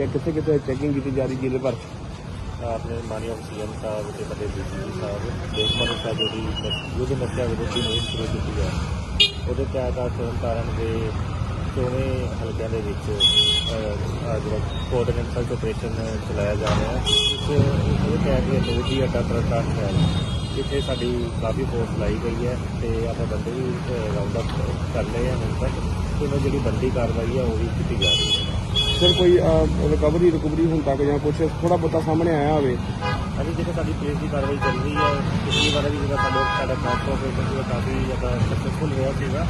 ਕਿ ਕਿੱਥੇ ਕਿੱਥੇ ਚੈਕਿੰਗ ਕੀਤੀ ਜਾ ਰਹੀ ਜ਼ਿਲ੍ਹੇ ਭਰ 'ਚ? ਆਪਣੇ ਮਾਨਯੋਗ ਸੀਐਮ ਸਾਹਿਬ ਤੇ ਬੜੇ ਬੀਜੀ ਸਾਹਿਬ ਦੇਸ਼ ਮਨੁ ਸਾਹਿਬ ਦੀ ਯੁੱਧ ਨਸ਼ਾ ਵਿਰੋਧੀ ਮੁਹਿੰਮ ਸ਼ੁਰੂ ਕੀਤੀ ਹੈ। ਉਹਦੇ ਤਹਿਤ ਅੱਜ ਤਰਨਤਾਰਨ ਦੇ ਚੋਵੇਂ ਹਲਕਿਆਂ ਦੇ ਵਿੱਚ ਅਹ, ਆਹ ਜਿਹੜਾ ਕੋਆਰਡੀਨੇਟ ਸਰਚ ਆਪਰੇਸ਼ਨ ਚਲਾਇਆ ਜਾ ਰਿਹਾ ਹੈ ਇਸ ਇਹਦੇ ਤਹਿਤ ਇਹ ਲੋਧੀ ਅੱਡਾ ਤਰਨਤਾਰਨ ਹੈ ਜਿੱਥੇ ਸਾਡੀ ਕਾਫੀ ਫੋਰਸ ਲਾਈ ਗਈ ਹੈ ਤੇ ਆਪਾਂ ਬੰਦੇ ਵੀ ਰਾਉਂਡ ਅਪ ਕਰ ਲਏ ਹਨ ਹੁਣ ਤੱਕ। ਤੇ ਜਿਹੜੀ ਬੰਦੀ ਕਾਰਵਾਈ ਹੈ ਉਹ ਵੀ ਕੀਤੀ ਜਾ ਰਹੀ ਹੈ। ਸਰ ਕੋਈ ਰਿਕਵਰੀ ਰਿਕਵਰੀ ਹੁਣ ਤੱਕ ਜਾਂ ਕੁਝ ਥੋੜਾ ਬਹੁਤਾ ਸਾਹਮਣੇ ਆਇਆ ਹੋਵੇ। ਅਜੀ ਜਿਹੜਾ ਸਾਡੀ ਕੇਸ ਦੀ ਕਾਰਵਾਈ ਚੱਲ ਰਹੀ ਹੈ। ਪਿਛਲੀ ਵਾਰ ਵੀ ਜਿਹੜਾ ਸਾਡਾ ਸਾਡਾ ਟ੍ਰਾਂਸਪੋਰਟ ਆਪਰੇਸ਼ਨ ਸੀਗਾ ਕਾਫੀ ਜ਼ਿਆਦਾ ਸਕਸੈਸਫੁਲ ਹੋਇਆ ਸੀਗਾ।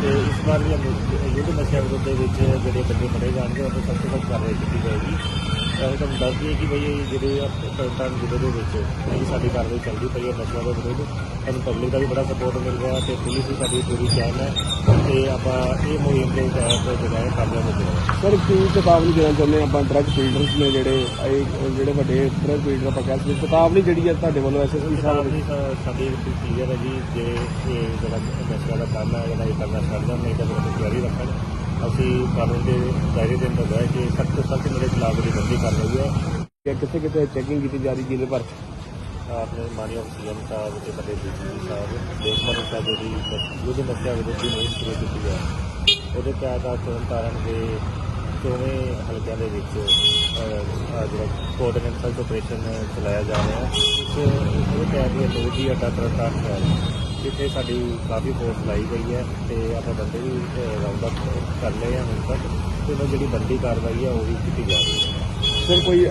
ਤੇ ਇਸ ਵਾਰ ਵੀ ਅਸੀਂ ਯੁੱਧ ਨਸ਼ਾ ਵਿਰੁੱਧ ਦੇ ਵਿੱਚ ਜਿਹੜੇ ਬੰਦੇ ਫੜੇ ਜਾਣਗੇ ਉਹਨਾਂ ਤੇ ਸਖਤ ਕਾਰਵਾਈ ਕੀਤੀ ਜਾਏਗੀ। ਅਸੀਂ ਤੁਹਾਨੂੰ ਦੱਸ ਦਈਏ ਕਿ ਇਹ ਜਿਹੜੇ ਤਰਨਤਾਰਨ ਜ਼ਿਲ੍ਹੇ ਦੇ ਵਿੱਚ ਇਹ ਸਾਡੀ ਕਾਰਵਾਈ ਚੱਲਦੀ ਪਈ ਹੈ ਨਸ਼ਾ ਦੇ ਵਿਰੁੱਧ। ਸਾਨੂੰ ਪਬਲਿਕ ਦਾ ਵੀ ਬੜਾ ਸਪੋਰਟ ਮਿਲ ਰਿਹਾ ਤੇ ਪੁਲਿਸ ਵੀ ਸਾਡੀ ਪੂਰੀ ਕਾਇਮ ਹੈ ਤੇ ਆਪਾਂ ਇਹ ਮੁਹਿੰਮ ਦੇ ਤਹਿਤ ਜਿਹੜਾ ਹੈ ਕਾਮਯਾਬ ਹੋ ਜਾਵਾਂਗੇ ਸਰ ਕੀ ਚੇਤਾਵਨੀ ਦੇਣਾ ਚਾਹੁੰਦੇ ਆਪਾਂ ਡਰੱਗ ਫੀਲਡਰਸ ਨੇ ਜਿਹੜੇ ਇਹ ਜਿਹੜੇ ਵੱਡੇ ਡਰੱਗ ਫੀਲਡਰ ਆਪਾਂ ਕਹਿ ਸਕਦੇ ਚੇਤਾਵਨੀ ਜਿਹੜੀ ਹੈ ਤੁਹਾਡੇ ਵੱਲੋਂ ਐਸਐਸਪੀ ਸਾਹਿਬ ਸਾਡੀ ਸਾਡੀ ਕਲੀਅਰ ਹੈ ਜੀ ਜੇ ਇਹ ਜਿਹੜਾ ਨਸ਼ਾ ਦਾ ਕੰਮ ਹੈ ਜਿਹੜਾ ਇਹ ਕਰਨਾ ਦੇਣ ਨਹੀਂ ਤਾਂ ਉਹਨੂੰ ਜਾਰੀ ਰੱਖਣ ਅਸੀਂ ਕਾਨੂੰਨ ਦੇ ਦਾਇਰੇ ਦੇ ਅੰਦਰ ਰਹਿ ਕੇ ਸਖਤ ਸਖਤ ਮੇਰੇ ਖਿਲਾਫ ਜਿਹੜੀ ਬੰਦੀ ਕਰ ਰਹੀ ਹੈ। ਕਿ ਕਿੱਥੇ ਕਿੱਥੇ ਚੈਕਿੰਗ ਕੀਤੀ ਜਾ ਰਹੀ ਜ਼ਿਲ੍ਹੇ ਭਰ 'ਚ ਆਪਣੇ ਮਾਨਯੋਗ ਸੀਐਮ ਸਾਹਿਬ ਤੇ ਬੜੇ ਬੀਜੀ ਸਾਹਿਬ ਦੇਸ਼ ਮਨੁ ਸਾਹਿਬ ਦੀ ਯੁੱਧ ਨਸ਼ਾ ਵਿਰੋਧੀ ਮੁਹਿੰਮ ਸ਼ੁਰੂ ਕੀਤੀ ਹੈ। ਉਹਦੇ ਤਹਿਤ ਅੱਜ ਤਰਨਤਾਰਨ ਦੇ ਚੋਵੇਂ ਹਲਕਿਆਂ ਦੇ ਵਿੱਚ ਜਿਹੜਾ ਕੋਆਰਡੀਨੇਟ ਸਰਚ ਆਪਰੇਸ਼ਨ ਚਲਾਇਆ ਜਾ ਰਿਹਾ ਹੈ। ਇਸ ਇਹਦੇ ਤਹਿਤ ਇਹ ਲੋਧੀ ਅੱਡਾ ਤਰਨਤਾਰਨ ਹੈ। ਜਿੱਥੇ ਸਾਡੀ ਕਾਫੀ ਫੋਰਸ ਲਾਈ ਗਈ ਹੈ ਤੇ ਆਪਾਂ ਬੰਦੇ ਵੀ ਰਾਉਂਡ ਅਪ ਕਰ ਲਏ ਹਨ ਹੁਣ ਤੱਕ ਤੇ ਉਹਨਾਂ ਜਿਹੜੀ ਬੰਦੀ ਕਾਰਵਾਈ ਹੈ ਉਹ ਵੀ ਕੀਤੀ ਜਾ ਰਹੀ ਹੈ। ਸਰ ਕੋਈ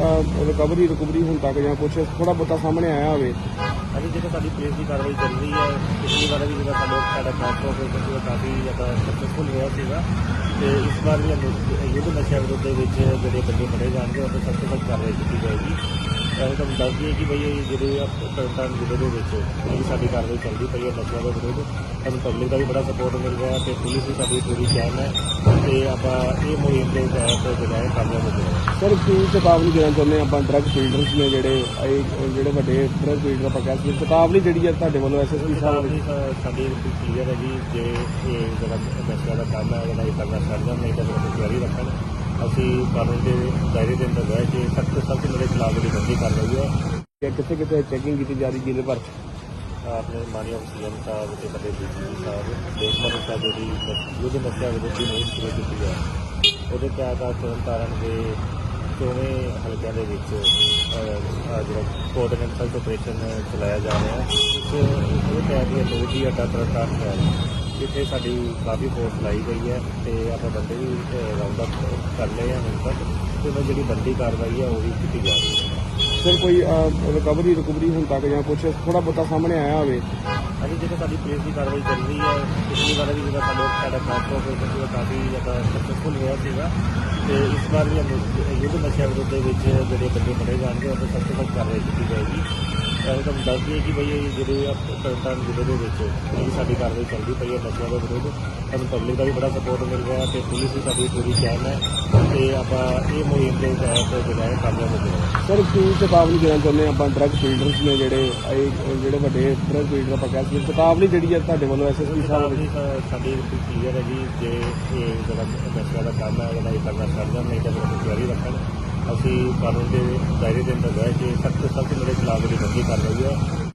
ਰਿਕਵਰੀ ਰਿਕਵਰੀ ਹੁਣ ਤੱਕ ਜਾਂ ਕੁਝ ਥੋੜਾ ਬਹੁਤਾ ਸਾਹਮਣੇ ਆਇਆ ਹੋਵੇ? ਅਜੀ ਜਿਹੜਾ ਸਾਡੀ ਪੁਲਿਸ ਦੀ ਕਾਰਵਾਈ ਚੱਲ ਰਹੀ ਹੈ ਪਿਛਲੀ ਵਾਰ ਵੀ ਜਿਹੜਾ ਸਾਡਾ ਸਾਡਾ ਟ੍ਰਾਂਸਪੋਰਟ ਆਪਰੇਸ਼ਨ ਸੀਗਾ ਕਾਫੀ ਜ਼ਿਆਦਾ ਸਕਸੈਸਫੁਲ ਰਿਹਾ ਸੀਗਾ ਤੇ ਇਸ ਵਾਰ ਵੀ ਯੁੱਧ ਨਸ਼ਾ ਵਿਰੁੱਧ ਦੇ ਵਿੱਚ ਜਿਹੜੇ ਬੰਦੇ ਫੜੇ ਜਾਣਗੇ ਉਹਨਾਂ ਤੇ ਸਖਤ ਤੋਂ ਸਖਤ ਕਾਰਵਾਈ ਕੀਤੀ ਜਾਏਗੀ। ਅਸੀਂ ਤੁਹਾਨੂੰ ਦੱਸ ਦਈਏ ਕਿ ਇਹ ਜਿਹੜੇ ਤਰਨਤਾਰਨ ਜ਼ਿਲ੍ਹੇ ਦੇ ਵਿੱਚ ਇਹ ਸਾਡੀ ਕਾਰਵਾਈ ਚੱਲਦੀ ਪਈ ਹੈ ਨਸ਼ਾ ਦੇ ਵਿਰੁੱਧ ਸਾਨੂੰ ਪਬਲਿਕ ਦਾ ਵੀ ਬੜਾ ਸਪੋਰਟ ਮਿਲ ਰਿਹਾ ਤੇ ਪੁਲਿਸ ਵੀ ਸਾਡੀ ਪੂਰੀ ਕਾਇਮ ਹੈ ਤੇ ਆਪਾਂ ਇਹ ਮੁਹਿੰਮ ਦੇ ਤਹਿਤ ਜਿਹੜਾ ਹੈ ਕਾਮਯਾਬ ਹੋ। ਜਾਵਾਂਗੇ ਸਰ ਕੀ ਚੇਤਾਵਨੀ ਦੇਣਾ ਚਾਹੁੰਦੇ ਆਪਾਂ ਡਰੱਗ ਫੀਲਡਰਸ ਨੇ ਜਿਹੜੇ ਇਹ ਜਿਹੜੇ ਵੱਡੇ ਡਰੱਗ ਫੀਲਡਰ ਆਪਾਂ ਕਹਿ ਸਕਦੇ ਚੇਤਾਵਨੀ ਜਿਹੜੀ ਹੈ ਤੁਹਾਡੇ ਵੱਲੋਂ ਐਸਐਸਪੀ ਸਾਹਿਬ ਸਾਡੀ ਸਾਡੀ ਕਲੀਅਰ ਹੈ ਜੀ ਜੇ ਇਹ ਜਿਹੜਾ ਨਸ਼ਾ ਦਾ ਕੰਮ ਹੈ ਜਿਹੜਾ ਇਹ ਕਰਨਾ ਛੱਡ ਦੇਣ ਨਹੀਂ ਤਾਂ ਜਾਰੀ ਰੱਖਣ ਅਸੀਂ ਕਾਨੂੰਨ ਦੇ ਦਾਇਰੇ ਦੇ ਅੰਦਰ ਰਹਿ ਕੇ ਖਿਲਾਫ ਜਿਹੜੀ ਕਰ ਰਹੀ ਹੈ? ਕਿ ਕਿਤੇ ਕਿੱਥੇ ਚੈਕਿੰਗ ਕੀਤੀ ਜਾ ਰਹੀ ਜ਼ਿਲ੍ਹੇ ਭਰ 'ਚ ਆਪਣੇ ਮਾਨਯੋਗ ਸੀਐਮ ਸਾਹਿਬ ਤੇ ਬੜੇ ਬੀਜੀ ਸਾਹਿਬ, ਦੇਸ਼ ਮਨੁ ਸਾਹਿਬ ਦੀ ਯੁੱਧ ਨਸ਼ਾ ਵਿਰੋਧੀ ਮੁਹਿੰਮ ਸ਼ੁਰੂ ਕੀਤੀ ਹੈ। ਉਹਦੇ ਤਹਿਤ ਅੱਜ ਤਰਨਤਾਰਨ ਦੇ ਚੋਵੇਂ ਹਲਕਿਆਂ ਦੇ ਵਿੱਚ ਜਿਹੜਾ ਕੋਆਰਡੀਨੇਟ ਸਰਚ ਆਪਰੇਸ਼ਨ ਚਲਾਇਆ ਜਾ ਰਿਹਾ ਹੈ। ਉਹਦੇ ਤਹਿਤ ਇਹ ਲੋਧੀ ਅੱਡਾ ਤਰਨਤਾਰਨ ਹੈ। ਜਿੱਥੇ ਸਾਡੀ ਕਾਫੀ ਫੋਰਸ ਲਾਈ ਗਈ ਹੈ ਤੇ ਆਪਾਂ ਬੰਦੇ ਵੀ ਰਾਉਂਡ ਅਪ ਕਰ ਲਏ ਹਨ ਹੁਣ ਤੱਕ। ਤੇ ਉਹਨਾਂ ਜਿਹੜੀ ਬੰਦੀ ਕਾਰਵਾਈ ਹੈ ਉਹ ਵੀ ਕੀਤੀ ਜਾ ਰਹੀ ਹੈ। ਸਰ ਕੋਈ ਰਿਕਵਰੀ ਰਿਕਵਰੀ ਹੁਣ ਤੱਕ ਜਾਂ ਕੁਝ ਥੋੜਾ ਬਹੁਤਾ ਸਾਹਮਣੇ ਆਇਆ ਹੋਵੇ। ਅਜੀ ਜਿਹੜਾ ਸਾਡੀ ਪੁਲਿਸ ਦੀ ਕਾਰਵਾਈ ਚੱਲ ਰਹੀ ਹੈ। ਪਿਛਲੀ ਵਾਰ ਵੀ ਜਿਹੜਾ ਸਾਡਾ ਸਾਡਾ ਟ੍ਰਾਂਸਪੋਰਟ ਆਪਰੇਸ਼ਨ ਸੀਗਾ ਕਾਫੀ ਜ਼ਿਆਦਾ ਸਕਸੈਸਫੁਲ ਰਿਹਾ ਸੀਗਾ। ਤੇ ਇਸ ਵਾਰ ਵੀ ਅਸੀਂ ਯੁੱਧ ਨਸ਼ਾ ਵਿਰੁੱਧ ਦੇ ਵਿੱਚ ਜਿਹੜੇ ਬੰਦੇ ਫੜੇ ਜਾਣਗੇ ਉਹਨਾਂ ਤੇ ਸਖਤ ਕਾਰਵਾਈ ਕੀਤੀ ਜਾਏਗੀ। ਅਸੀਂ ਤੁਹਾਨੂੰ ਦੱਸ ਦਈਏ ਕਿ ਬਈ ਇਹ ਜਿਹੜੇ ਆ ਤਰਨਤਾਰਨ ਜ਼ਿਲ੍ਹੇ ਦੇ ਵਿੱਚ ਇਹ ਸਾਡੀ ਕਾਰਵਾਈ ਚੱਲਦੀ ਪਈ ਹੈ ਨਸ਼ਿਆਂ ਦੇ ਵਿਰੁੱਧ। ਸਾਨੂੰ ਪਬਲਿਕ ਦਾ ਵੀ ਬੜਾ ਸਪੋਰਟ ਮਿਲ ਰਿਹਾ ਤੇ ਪੁਲਿਸ ਵੀ ਸਾਡੀ ਪੂਰੀ ਕਾਇਮ ਹੈ ਤੇ ਆਪਾਂ ਇਹ ਮੁਹਿੰਮ ਦੇ ਤਹਿਤ ਜਿਹੜਾ ਹੈ ਕਾਮਯਾਬ ਹੋ। ਜਾਵਾਂਗੇ ਸਰ ਕੀ ਚੇਤਾਵਨੀ ਦੇਣਾ ਚਾਹੁੰਦੇ ਆਪਾਂ ਡਰੱਗ ਫੀਲਡਰਸ ਨੇ ਜਿਹੜੇ ਇਹ ਜਿਹੜੇ ਵੱਡੇ ਡਰੱਗ ਫੀਲਡਰ ਆਪਾਂ ਕਹਿ ਸਕਦੇ ਚੇਤਾਵਨੀ ਜਿਹੜੀ ਹੈ ਤੁਹਾਡੇ ਵੱਲੋਂ ਐਸਐਸਪੀ ਸਾਹਿਬ ਸਾਡੀ ਸਾਡੀ ਕਲੀਅਰ ਹੈ ਜੀ ਜੇ ਇਹ ਜਿਹੜਾ ਨਸ਼ਾ ਦਾ ਕੰਮ ਹੈ ਜਿਹੜਾ ਇਹ ਕਰਨਾ ਛੱਡ ਦੇਣ ਨਹੀਂ ਤਾਂ ਉਹਨੂੰ ਜਾਰੀ ਰੱਖਣ। ਅਸੀਂ ਕਾਨੂੰਨ ਦੇ ਦਾਇਰੇ ਦੇ ਅੰਦਰ ਰਹਿ ਕੇ ਸਖਤ ਸਖਤ ਮੇਰੇ ਖਿਲਾਫ ਜਿਹੜੀ ਬੰਦੀ ਕਰ ਰਹੀ ਹੈ।